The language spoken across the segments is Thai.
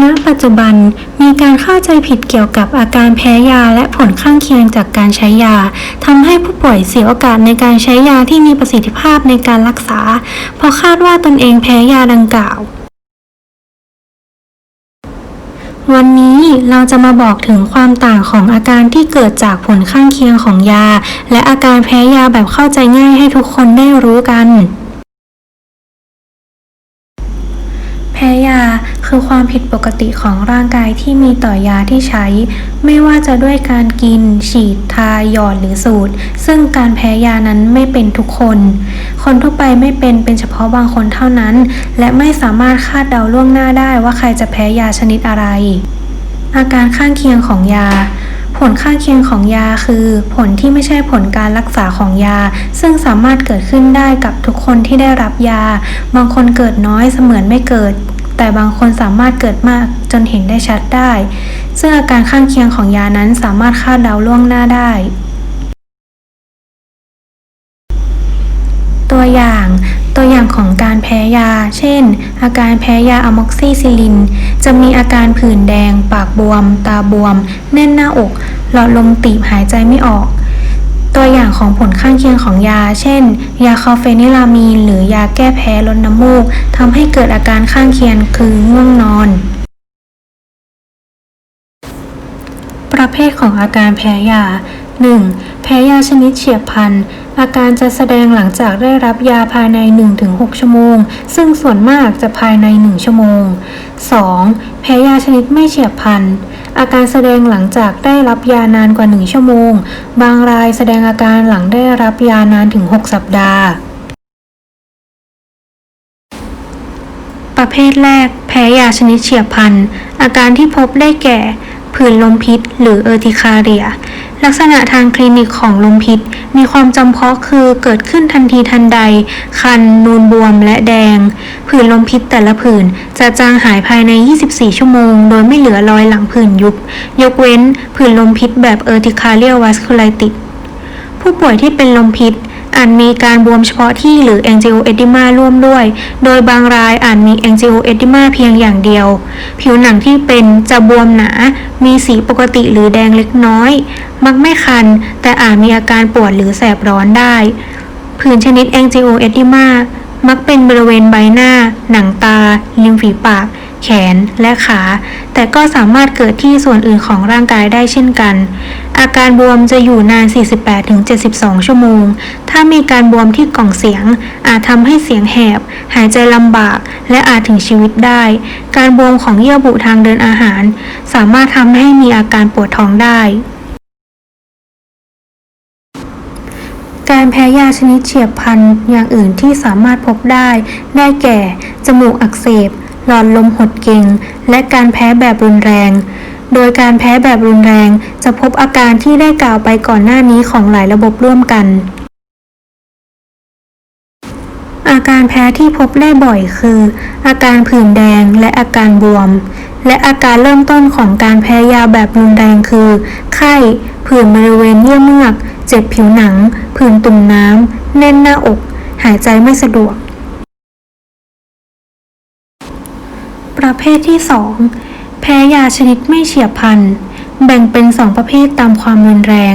ณปัจจุบันมีการเข้าใจผิดเกี่ยวกับอาการแพ้ยาและผลข้างเคียงจากการใช้ยาทำให้ผู้ป่วยเสียโอกาสในการใช้ยาที่มีประสิทธิภาพในการรักษา เพราะคาดว่าตนเองแพ้ยาดังกล่าว วันนี้เราจะมาบอกถึงความต่างของอาการที่เกิดจากผลข้างเคียงของยา และอาการแพ้ยาแบบเข้าใจง่ายให้ทุกคนได้รู้กัน แพ้ยา คือความผิดปกติของร่างกายที่มีต่อยาที่ใช้ ไม่ว่าจะด้วยการกิน ฉีด ทา หยอดหรือสูดซึ่งการแพ้ยานั้นไม่เป็นทุกคน คนทั่วไปไม่เป็นเป็นเฉพาะบางคนเท่านั้น และไม่สามารถคาดเดาล่วงหน้าได้ว่าใครจะแพ้ยาชนิดอะไร อาการข้างเคียงของยาผลข้างเคียงของยาคือ ผลที่ไม่ใช่ผลการรักษาของยา ซึ่งสามารถเกิดขึ้นได้กับทุกคนที่ได้รับยา บางคนเกิดน้อยเสมือนไม่เกิด แต่บางคนสามารถเกิดมากจนเห็นได้ชัดได้ ซึ่งอาการข้างเคียงของยานั้นสามารถคาดเดาล่วงหน้าได้ ตัวอย่างตัวอย่างของการแพ้ยา เช่น อาการแพ้ยาอะม็อกซิซิลิน จะมีอาการผื่นแดง ปากบวม ตาบวม แน่นหน้าอก หลอดลมตีบหายใจไม่ออก ตัวอย่างของผลข้างเคียงของยา เช่น ยาคาเฟนิลามีน หรือยาแก้แพ้ลดน้ำมูกทำให้เกิดอาการข้างเคียงคือง่วงนอน ประเภทของอาการแพ้ยา 1. แพ้ยาชนิดเฉียบพลัน อาการจะแสดงหลังจากได้รับยาภายใน 1-6 ชั่วโมง ซึ่งส่วนมากจะภายใน 1 ชั่วโมง 2. แพ้ยาชนิดไม่เฉียบพลัน อาการแสดงหลังจากได้รับยานานกว่า 1 ชั่วโมง บางรายแสดงอาการหลังได้รับยานานถึง 6 สัปดาห์ประเภทแรก แพ้ยาชนิดเฉียบพลัน อาการที่พบได้แก่ ผื่นลมพิษ หรือเออร์ติคาเรีย ลักษณะทางคลินิกของลมพิษ มีความจำเพาะคือเกิดขึ้นทันทีทันใด คัน นูนบวมและแดง ผื่นลมพิษแต่ละผื่นจะจางหายภายใน 24 ชั่วโมง โดยไม่เหลือรอยหลังผื่นยุบ ยกเว้นผื่นลมพิษแบบเออร์ติคาเรียวัสคูไลติสผู้ป่วยที่เป็นลมพิษ อาจมีการบวมเฉพาะที่หรือ angioedema ร่วมด้วย โดยบางรายอาจมี angioedema เพียงอย่างเดียว ผิวหนังที่เป็นจะบวมหนา มีสีปกติหรือแดงเล็กน้อย มักไม่คัน แต่อาจมีอาการปวดหรือแสบร้อนได้ ผื่นชนิด angioedema มักเป็นบริเวณใบหน้า หนังตา ริมฝีปาก แขนและขา แต่ก็สามารถเกิดที่ส่วนอื่นของร่างกายได้เช่นกัน อาการบวมจะอยู่นาน 48-72 ชั่วโมง ถ้ามีการบวมที่กล่องเสียง อาจทำให้เสียงแหบ หายใจลำบาก และอาจถึงชีวิตได้ การบวมของเยื่อบุทางเดินอาหาร สามารถทำให้มีอาการปวดท้องได้ การแพ้ยาชนิดเฉียบพลันอย่างอื่นที่สามารถพบได้ ได้แก่ จมูกอักเสบ หลอดลมหดเก่งและการแพ้แบบรุนแรง โดยการแพ้แบบรุนแรงจะพบอาการที่ได้กล่าวไปก่อนหน้านี้ของหลายระบบร่วมกัน อาการแพ้ที่พบได้บ่อยคือ อาการผื่นแดงและอาการบวม และอาการเริ่มต้นของการแพ้ยาแบบรุนแรงคือ ไข้ ผื่นบริเวณเยื่อเมือก เจ็บผิวหนัง ผื่นตุ่มน้ำ แน่นหน้าอก หายใจไม่สะดวก ประเภทที่ 2 แพ้ยาชนิดไม่เฉียบพลัน แบ่งเป็น 2 ประเภทตามความรุนแรง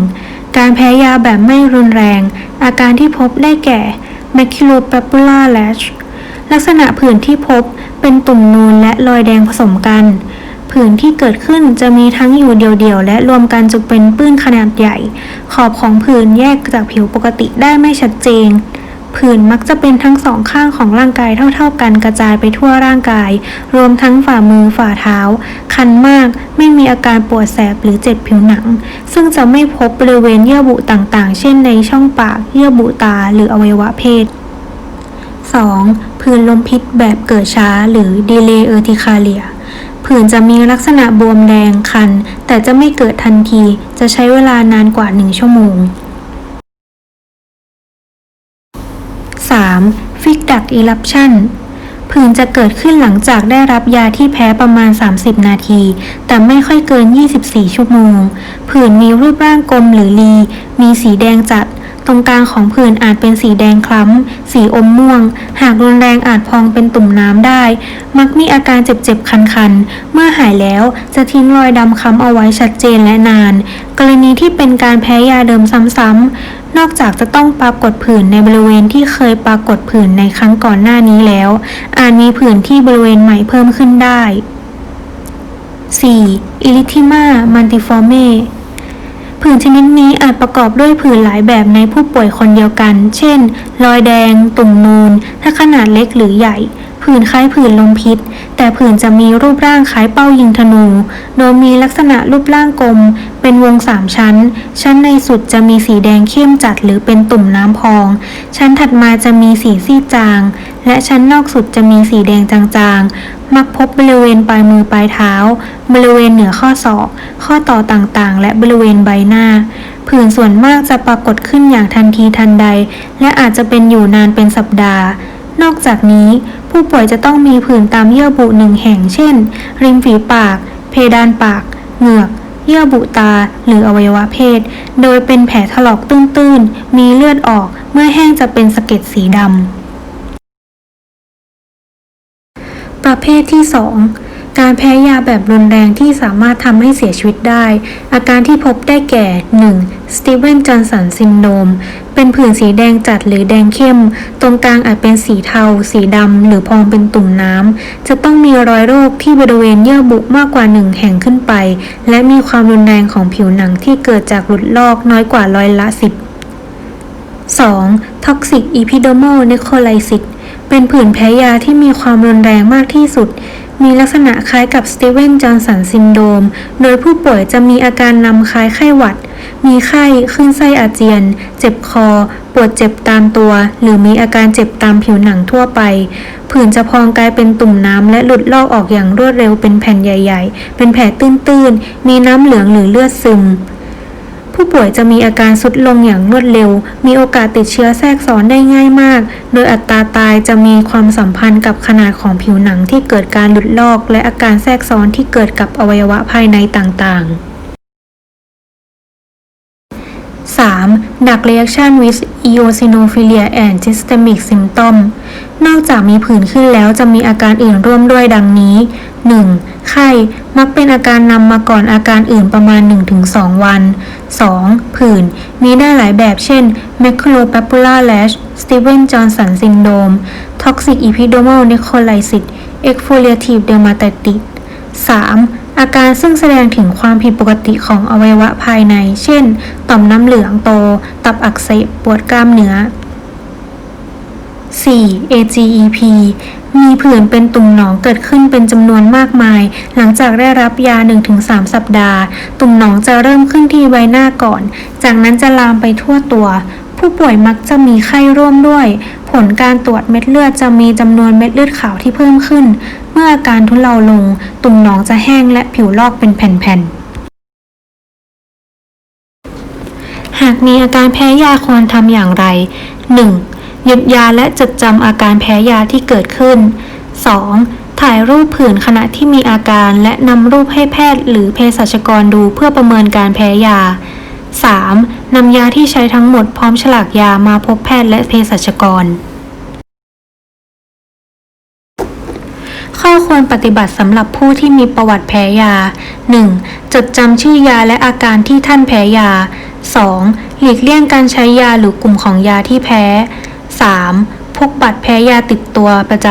1. การแพ้ยาแบบไม่รุนแรง อาการที่พบได้แก่ maculopapular rash ลักษณะผื่นที่พบเป็นตุ่มนูนและรอยแดงผสมกัน ผื่นที่เกิดขึ้นจะมีทั้งอยู่เดี่ยวๆ และรวมกันจนเป็นปื้นขนาดใหญ่ ขอบของผื่นแยกจากผิวปกติได้ไม่ชัดเจนผื่นมักจะเป็นทั้งสองข้างของร่างกายเท่า ๆ กันกระจายไปทั่วร่างกาย รวมทั้งฝ่ามือฝ่าเท้า คันมากไม่มีอาการปวดแสบหรือเจ็บผิวหนัง ซึ่งจะไม่พบบริเวณเยื่อบุต่างๆ เช่นในช่องปาก เยื่อบุตาหรืออวัยวะเพศ 2. ผื่นลมพิษแบบเกิดช้าหรือ delay urticaria ผื่นจะมีลักษณะบวมแดงคัน แต่จะไม่เกิดทันที จะใช้เวลานานกว่า 1 ชั่วโมง 3. ฟิกดักอีลัปชันผื่นจะเกิดขึ้นหลังจากได้รับยาที่แพ้ประมาณ 30 นาที แต่ไม่ค่อยเกิน 24 ชั่วโมง ผื่นมีรูปร่างกลมหรือรีมีสีแดงจัด ตรงกลางของผื่นอาจเป็นสีแดงคล้ำ สีอมม่วง หากรุนแรงอาจพองเป็นตุ่มน้ำได้ มักมีอาการเจ็บๆ คันๆ เมื่อหายแล้วจะทิ้งรอยดำค้ำเอาไว้ชัดเจนและนาน กรณีที่เป็นการแพ้ยาเดิมซ้ำๆ นอกจากจะต้องปรากฏผื่นในบริเวณที่เคยปรากฏผื่นในครั้งก่อนหน้านี้แล้ว อาจมีผื่นที่บริเวณใหม่เพิ่มขึ้นได้ 4. อิลิทิมามันติฟอร์เม ผื่นชนิดนี้อาจประกอบด้วยผื่นหลายแบบในผู้ป่วยคนเดียวกัน เช่น รอยแดง ตุ่มนูน ถ้าขนาดเล็กหรือใหญ่ ผื่นคล้ายผื่นลมพิษ แต่ผื่นจะมีรูปร่างคล้ายเป้ายิงธนู โดยมีลักษณะรูปร่างกลม เป็นวงสามชั้น ชั้นในสุดจะมีสีแดงเข้มจัดหรือเป็นตุ่มน้ำพอง ชั้นถัดมาจะมีสีซีดจาง และชั้นนอกสุดจะมีสีแดงจางๆ มักพบบริเวณปลายมือปลายเท้า บริเวณเหนือข้อศอก ข้อต่อต่างๆ และบริเวณใบหน้า ผื่นส่วนมากจะปรากฏขึ้นอย่างทันทีทันใด และอาจจะเป็นอยู่นานเป็นสัปดาห์ นอกจากนี้ ผู้ป่วยจะต้องมีผื่นตามเยื่อบุหนึ่งแห่ง เช่น ริมฝีปาก เพดานปาก เหงือก เยื่อบุตาหรืออวัยวะเพศ โดยเป็นแผลถลอกตื้นๆ มีเลือดออก เมื่อแห้งจะเป็นสะเก็ดสีดำประเภทที่ 2 การแพ้ยาแบบรุนแรงที่สามารถทำให้เสียชีวิตได้ อาการที่พบได้แก่ 1. สตีเวนจอห์นสันซินโดม เป็นผื่นสีแดงจัดหรือแดงเข้ม ตรงกลางอาจเป็นสีเทา สีดำ หรือพองเป็นตุ่มน้ำ จะต้องมีรอยโรคที่บริเวณเยื่อบุมากกว่า1แห่งขึ้นไป และมีความรุนแรงของผิวหนังที่เกิดจากหลุดลอกน้อยกว่าร้อยละ 10 2. Toxic Epidermal Necrolysis เป็นผื่นแพ้ยาที่มีความรุนแรงมากที่สุด มีลักษณะคล้ายกับสตีเวนจอห์นสันซินโดม โดยผู้ป่วยจะมีอาการนำคล้ายไข้หวัด มีไข้คลื่นไส้อาเจียน เจ็บคอ ปวดเจ็บตามตัว หรือมีอาการเจ็บตามผิวหนังทั่วไป ผื่นจะพองกลายเป็นตุ่มน้ำและหลุดลอกออกอย่างรวดเร็วเป็นแผ่นใหญ่ ๆ เป็นแผลตื้นๆ มีน้ำเหลืองหรือเลือดซึม ผู้ป่วยจะมีอาการสุดลงอย่างรวดเร็ว มีโอกาสติดเชื้อแทรกซ้อนได้ง่ายมาก โดยอัตราตายจะมีความสัมพันธ์กับขนาดของผิวหนังที่เกิดการหลุดลอก และอาการแทรกซ้อนที่เกิดกับอวัยวะภายในต่างๆ 3. Drug reaction with eosinophilia and systemic symptom นอกจากมีผื่นขึ้นแล้วจะมีอาการอื่นร่วมด้วยดังนี้ 1. ไข้ มักเป็นอาการนำมาก่อนอาการอื่นประมาณ 1-2 วัน 2. ผื่น มีได้หลายแบบ เช่น maculopapular rash Steven Johnson syndrome toxic epidermal necrolysis exfoliative dermatitis 3. อาการซึ่งแสดงถึงความผิดปกติของอวัยวะภายใน เช่น ต่อมน้ำเหลืองโต ตับอักเสบ ปวดกล้ามเนื้อ 4. AGEP มีผื่นเป็นตุ่มหนองเกิดขึ้นเป็นจำนวนมากมาย หลังจากได้รับยา 1-3 สัปดาห์ ตุ่มหนองจะเริ่มขึ้นที่ใบหน้าก่อน จากนั้นจะลามไปทั่วตัว ผู้ป่วยมักจะมีไข้ร่วมด้วย ผลการตรวจเม็ดเลือดจะมีจำนวนเม็ดเลือดขาวที่เพิ่มขึ้น เมื่ออาการทุเลาลง ตุ่มหนองจะแห้งและผิวลอกเป็นแผ่นๆหากมีอาการแพ้ยาควรทำอย่างไร 1. หยุดยาและจดจำอาการแพ้ยาที่เกิดขึ้น 2. ถ่ายรูปผื่นขณะที่มีอาการและนำรูปให้แพทย์หรือเภสัชกรดูเพื่อประเมินการแพ้ยา 3. นำยาที่ใช้ทั้งหมดพร้อมฉลากยามาพบแพทย์และเภสัชกร ข้อควรปฏิบัติสำหรับผู้ที่มีประวัติแพ้ยา 1. จดจำชื่อยาและอาการที่ท่านแพ้ยา 2. หลีกเลี่ยงการใช้ยาหรือกลุ่มของยาที่แพ้ 3. พกบัตรแพ้ยาติดตัวประจ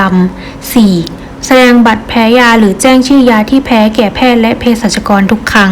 ำ 4. แสดงบัตรแพ้ยาหรือแจ้งชื่อยาที่แพ้แก่แพทย์และเภสัชกรทุกครั้ง